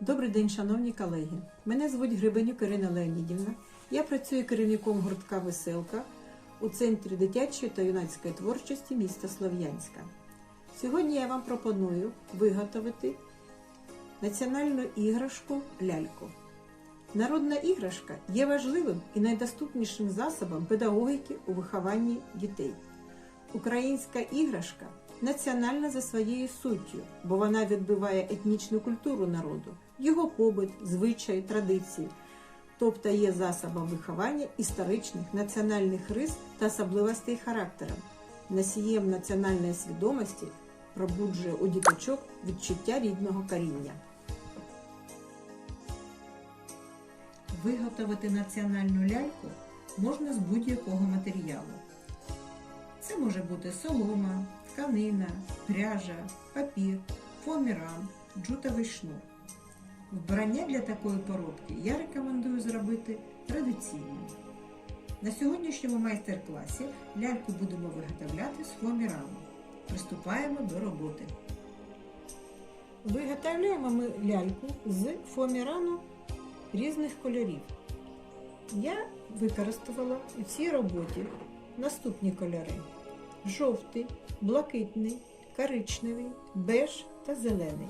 Добрий день, шановні колеги. Мене звуть Грибенюк Ірина Леонідівна. Я працюю керівником гуртка Веселка у Центрі дитячої та юнацької творчості міста Слов'янська. Сьогодні я вам пропоную виготовити національну іграшку ляльку. Народна іграшка є важливим і найдоступнішим засобом педагогіки у вихованні дітей. Українська іграшка національна за своєю суттю, бо вона відбиває етнічну культуру народу, його побут, звичаї, традиції, тобто є засобом виховання історичних національних рис та особливостей характеру, носієм національної свідомості пробуджує у діточок відчуття рідного коріння. Виготовити національну ляльку можна з будь-якого матеріалу. Це може бути солома, тканина, пряжа, папір, фоаміран, джутовий шнур. Вбрання для такої поробки я рекомендую зробити традиційним. На сьогоднішньому майстер-класі ляльку будемо виготовляти з фоамірану. Приступаємо до роботи. Виготовляємо ми ляльку з фоамірану різних кольорів. Я використала у цій роботі наступні кольори: жовтий, блакитний, коричневий, беж та зелений.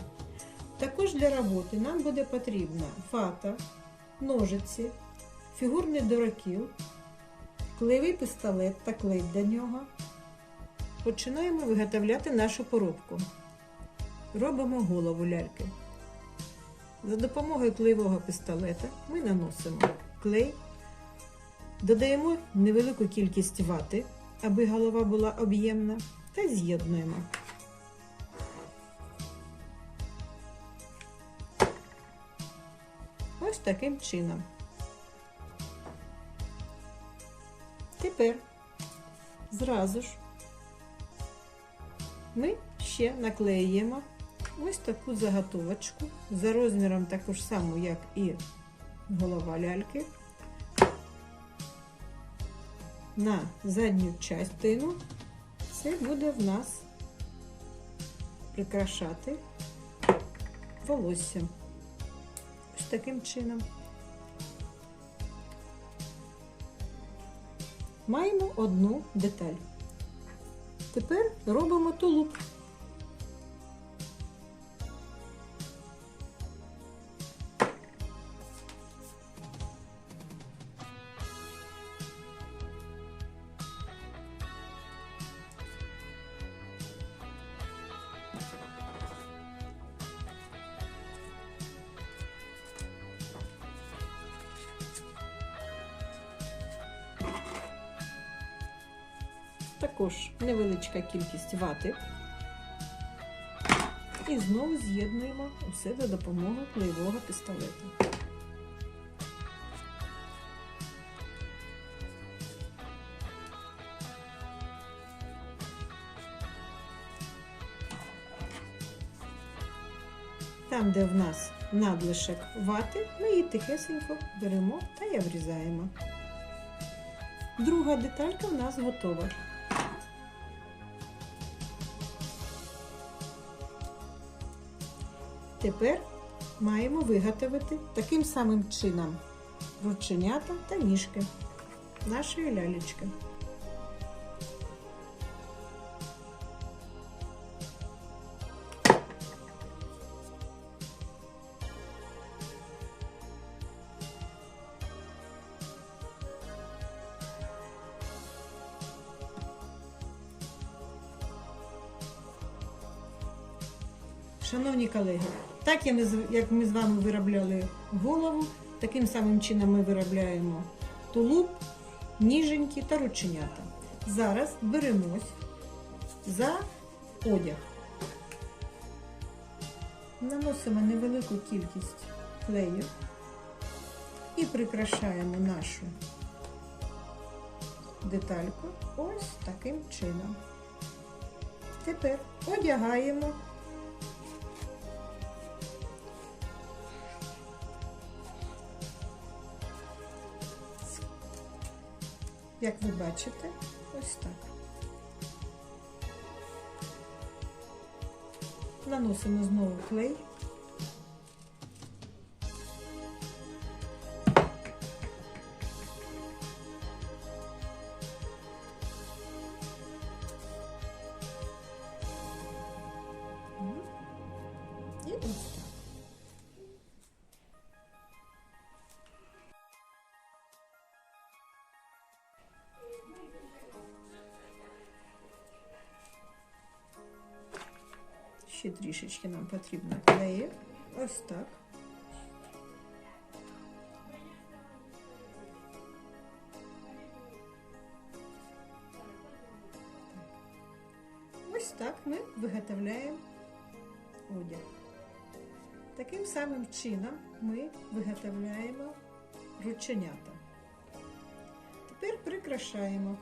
Також для роботи нам буде потрібна фата, ножиці, фігурний дуракіл, клеєвий пістолет та клей для нього. Починаємо виготовляти нашу поробку. Робимо голову ляльки. За допомогою клеєвого пістолета ми наносимо клей, додаємо невелику кількість вати, аби голова була об'ємна, та з'єднуємо. Ось таким чином. Тепер зразу ж ми ще наклеїмо ось таку заготовочку за розміром таку ж саму, як і голова ляльки. На задню частину це буде в нас прикрашати волосся. Ось таким чином. Маємо одну деталь. Тепер робимо тулуб. Також невеличка кількість вати. І знову з'єднуємо усе за допомогою клеєвого пістолету. Там, де в нас надлишок вати, ми її тихесенько беремо та й обрізаємо. Друга деталька в нас готова. Тепер маємо виготовити таким самим чином рученята та ніжки нашої лялечки. Шановні колеги, так як ми, з- вами виробляли голову, таким самим чином ми виробляємо тулуб, ніженьки та рученята. Зараз беремось за одяг. Наносимо невелику кількість клею і прикрашаємо нашу детальку ось таким чином. Тепер одягаємо Як ви бачите, ось так. Наносимо знову клей Ще трішечки нам потрібно клею. Ось так. Ось так ми виготовляємо одяг. Таким самим чином ми виготовляємо рученята. Тепер прикрашаємо.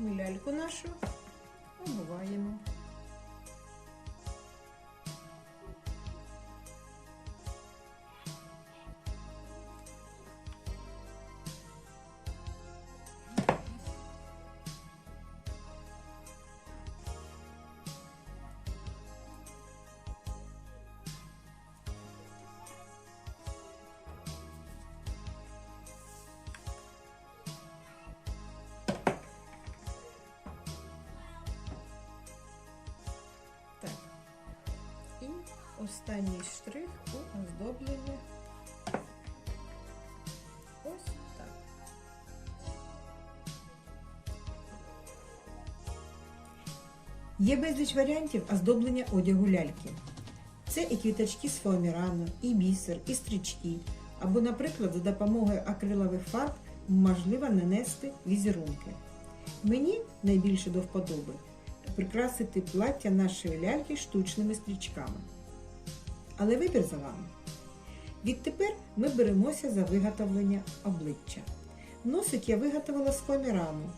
Ляльку нашу обуваємо. Останній штрих у оздобленні. Ось так. Є безліч варіантів оздоблення одягу ляльки. Це і квіточки з фоамірану, і бісер, і стрічки. Або, наприклад, за допомогою акрилових фарб можливо нанести візерунки. Мені найбільше до вподоби прикрасити плаття нашої ляльки штучними стрічками. Але вибір за вами. Відтепер ми беремося за виготовлення обличчя. Носик я виготовила з фоамірану.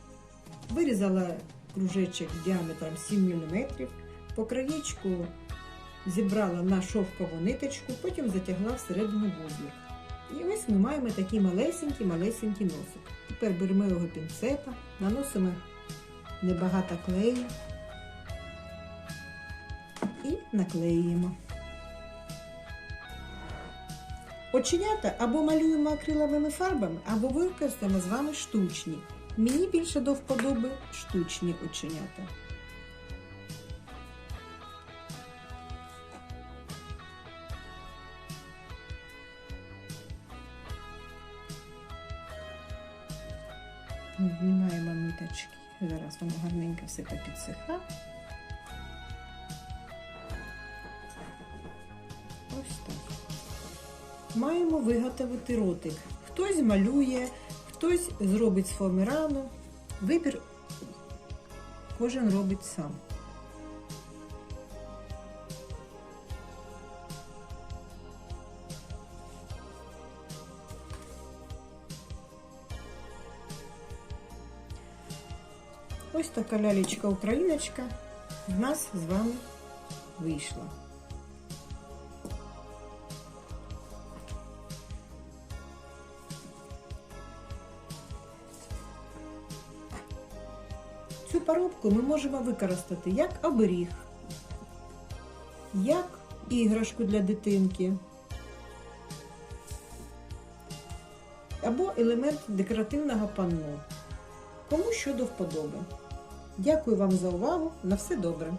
Вирізала кружечок діаметром 7 мм, по краєчку зібрала на шовкову ниточку, потім затягла всередину вузлик. І ось ми маємо такий малесенький-малесенький носик. Тепер беремо його пінцета, наносимо небагато клею і наклеюємо. Оченята або малюємо акриловими фарбами, або використаємо з вами штучні. Мені більше до вподоби штучні оченята. Знімаємо ниточки. Зараз воно гарненько все попідсиха. Маємо виготовити ротик. Хтось малює, хтось зробить з фоамірану. Вибір кожен робить сам. Ось така лялечка-україночка в нас з вами вийшла. Цю парубку ми можемо використати як оберіг, як іграшку для дитинки, або елемент декоративного панно. Кому що до вподоби. Дякую вам за увагу. На все добре!